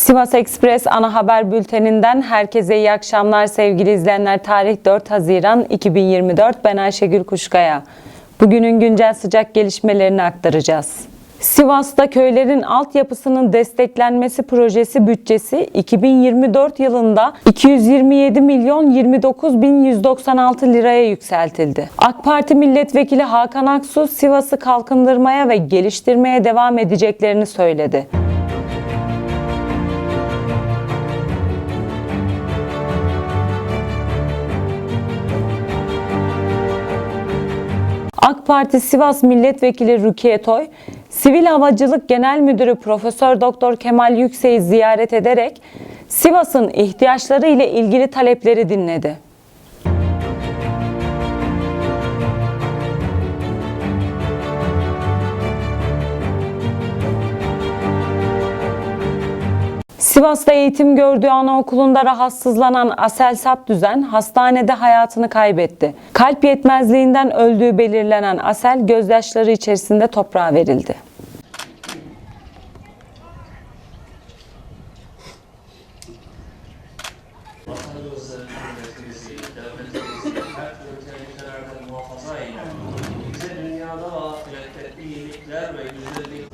Sivas Ekspres ana haber bülteninden herkese iyi akşamlar sevgili izleyenler. Tarih 4 Haziran 2024. Ben Ayşegül Kuşkaya. Bugünün güncel sıcak gelişmelerini aktaracağız. Sivas'ta köylerin altyapısının desteklenmesi projesi bütçesi 2024 yılında 227 milyon 29 bin 196 liraya yükseltildi. AK Parti Milletvekili Hakan Aksu Sivas'ı kalkındırmaya ve geliştirmeye devam edeceklerini söyledi. AK Parti Sivas Milletvekili Rukiye Toy, Sivil Havacılık Genel Müdürü Profesör Doktor Kemal Yüksek'i ziyaret ederek Sivas'ın ihtiyaçları ile ilgili talepleri dinledi. Sivas'ta eğitim gördüğü anaokulunda rahatsızlanan Asel Sapdüzen hastanede hayatını kaybetti. Kalp yetmezliğinden öldüğü belirlenen Asel gözyaşları içerisinde toprağa verildi. dünyada ve güzellik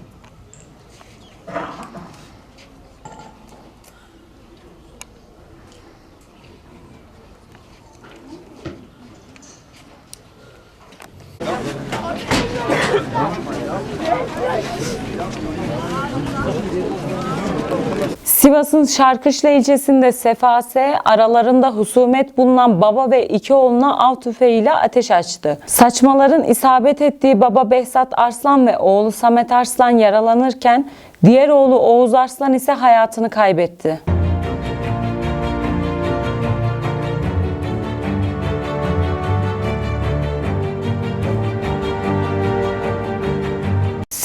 Sivas'ın Şarkışla ilçesinde Sefase aralarında husumet bulunan baba ve iki oğluna av tüfeğiyle ateş açtı. Saçmaların isabet ettiği baba Behzat Arslan ve oğlu Samet Arslan yaralanırken diğer oğlu Oğuz Arslan ise hayatını kaybetti.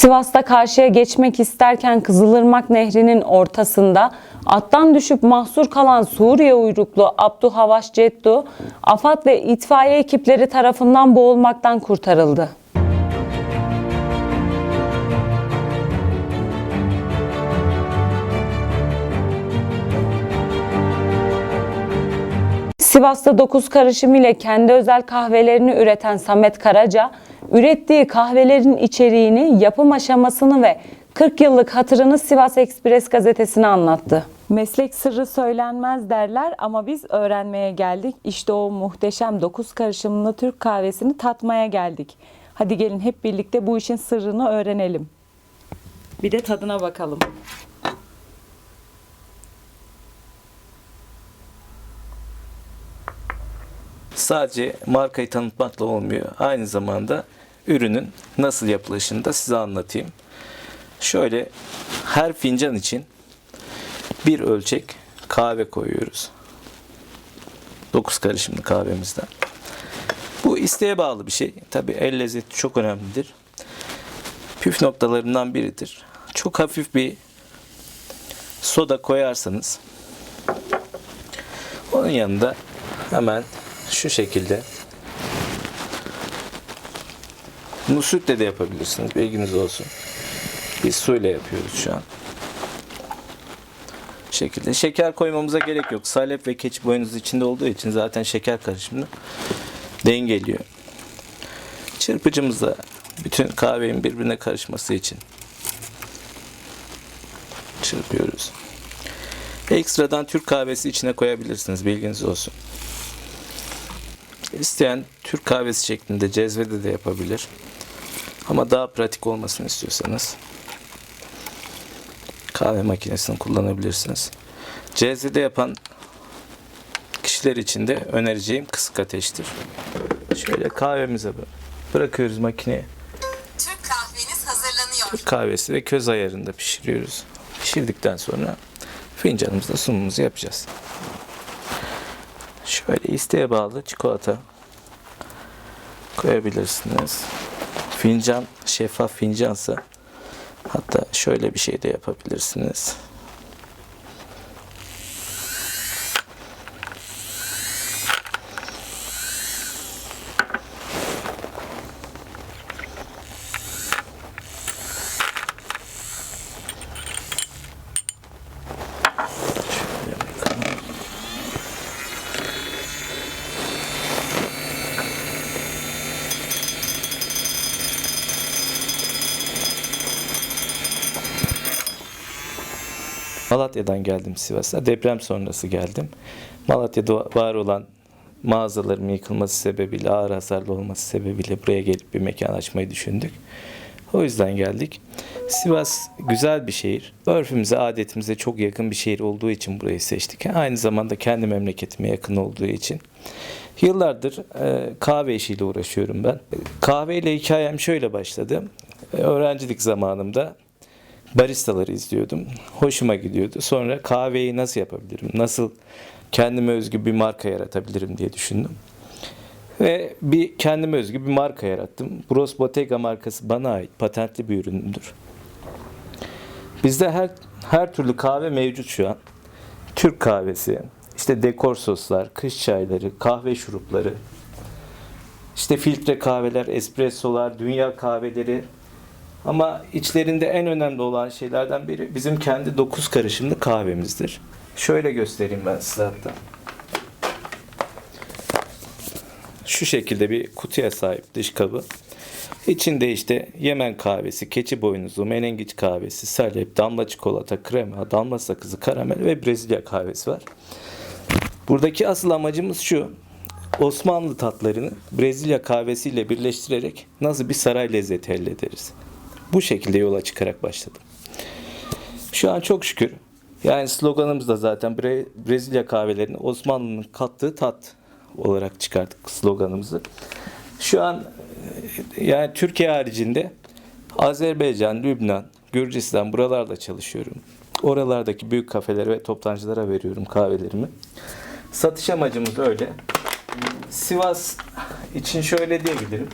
Sivas'ta karşıya geçmek isterken Kızılırmak Nehri'nin ortasında attan düşüp mahsur kalan Suriye uyruklu Abdu Havaş Ceddu, AFAD ve itfaiye ekipleri tarafından boğulmaktan kurtarıldı. Sivas'ta 9 karışım ile kendi özel kahvelerini üreten Samet Karaca, ürettiği kahvelerin içeriğini, yapım aşamasını ve 40 yıllık hatırını Sivas Ekspres gazetesine anlattı. Meslek sırrı söylenmez derler ama biz öğrenmeye geldik. İşte o muhteşem 9 karışımlı Türk kahvesini tatmaya geldik. Hadi gelin hep birlikte bu işin sırrını öğrenelim. Bir de tadına bakalım. Sadece markayı tanıtmakla olmuyor. Aynı zamanda ürünün nasıl yapılışını da size anlatayım. Şöyle her fincan için bir ölçek kahve koyuyoruz. 9 karışımlı kahvemizden. Bu isteğe bağlı bir şey. Tabi el lezzeti çok önemlidir. Püf noktalarından biridir. Çok hafif bir soda koyarsanız onun yanında hemen şu şekilde bunu sütle de yapabilirsiniz. Bilginiz olsun. Biz suyla yapıyoruz şu an. Şekilde. Şeker koymamıza gerek yok. Salep ve keçi boynuzu içinde olduğu için zaten şeker karışımını dengeliyor. Çırpıcımızla bütün kahvenin birbirine karışması için çırpıyoruz. Ekstradan Türk kahvesi içine koyabilirsiniz. Bilginiz olsun. İsteyen Türk kahvesi şeklinde cezvede de yapabilir. Ama daha pratik olmasını istiyorsanız kahve makinesini kullanabilirsiniz. Cezvede yapan kişiler için de önereceğim kısık ateştir. Şöyle kahvemize bı- bırakıyoruz makineye. Türk kahveniz hazırlanıyor. Türk kahvesi ve köz ayarında pişiriyoruz. Pişirdikten sonra fincanımızda sunumumuzu yapacağız. Şöyle isteğe bağlı çikolata koyabilirsiniz. Fincan şeffaf fincansa hatta şöyle bir şey de yapabilirsiniz. Malatya'dan geldim Sivas'a. Deprem sonrası geldim. Malatya'da var olan mağazaların yıkılması sebebiyle, ağır hasarlı olması sebebiyle buraya gelip bir mekan açmayı düşündük. O yüzden geldik. Sivas güzel bir şehir. Örfümüze, adetimize çok yakın bir şehir olduğu için burayı seçtik. Aynı zamanda kendi memleketime yakın olduğu için. Yıllardır e, kahve işiyle uğraşıyorum ben. Kahveyle hikayem şöyle başladı. E, Öğrencilik zamanımda baristaları izliyordum. Hoşuma gidiyordu. Sonra kahveyi nasıl yapabilirim? Nasıl kendime özgü bir marka yaratabilirim diye düşündüm. Ve bir kendime özgü bir marka yarattım. Bros Bottega markası bana ait patentli bir ürünümdür. Bizde her her türlü kahve mevcut şu an. Türk kahvesi, işte dekor soslar, kış çayları, kahve şurupları, işte filtre kahveler, espressolar, dünya kahveleri. Ama içlerinde en önemli olan şeylerden biri bizim kendi 9 karışımlı kahvemizdir. Şöyle göstereyim ben size hatta. Şu şekilde bir kutuya sahip dış kabı. İçinde işte Yemen kahvesi, keçi boynuzu, menengiç kahvesi, salep, damla çikolata, krema, damla sakızı, karamel ve Brezilya kahvesi var. Buradaki asıl amacımız şu. Osmanlı tatlarını Brezilya kahvesiyle birleştirerek nasıl bir saray lezzeti elde ederiz. Bu şekilde yola çıkarak başladım. Şu an çok şükür. Yani sloganımız da zaten Bre- Brezilya kahvelerini Osmanlı'nın kattığı tat olarak çıkarttık sloganımızı. Şu an yani Türkiye haricinde Azerbaycan, Lübnan, Gürcistan buralarda çalışıyorum. Oralardaki büyük kafelere ve toptancılara veriyorum kahvelerimi. Satış amacımız öyle. Sivas için şöyle diyebilirim.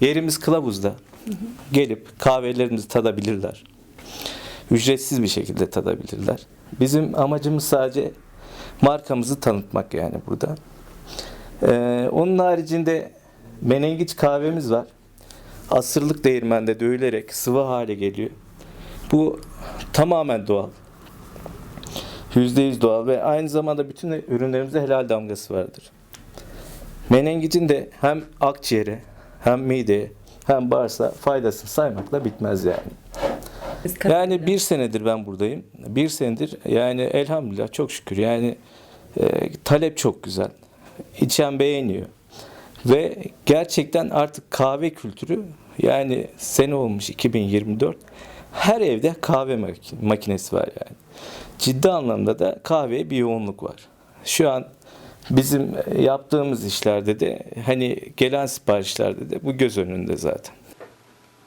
Yerimiz kılavuzda. Gelip kahvelerimizi tadabilirler. Ücretsiz bir şekilde tadabilirler. Bizim amacımız sadece markamızı tanıtmak yani burada. Ee, onun haricinde menengiç kahvemiz var. Asırlık değirmende dövülerek sıvı hale geliyor. Bu tamamen doğal. %100 doğal ve aynı zamanda bütün ürünlerimizde helal damgası vardır. Menengicin de hem akciğere hem mideye hem bağırsağa faydasını saymakla bitmez yani. Yani bir senedir ben buradayım. Bir senedir yani elhamdülillah çok şükür yani e, talep çok güzel. İçen beğeniyor. Ve gerçekten artık kahve kültürü yani sene olmuş 2024 her evde kahve mak- makinesi var yani. Ciddi anlamda da kahveye bir yoğunluk var. Şu an bizim yaptığımız işlerde de hani gelen siparişlerde de bu göz önünde zaten.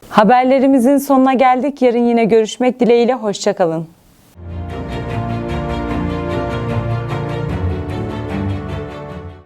Haberlerimizin sonuna geldik. Yarın yine görüşmek dileğiyle. Hoşçakalın.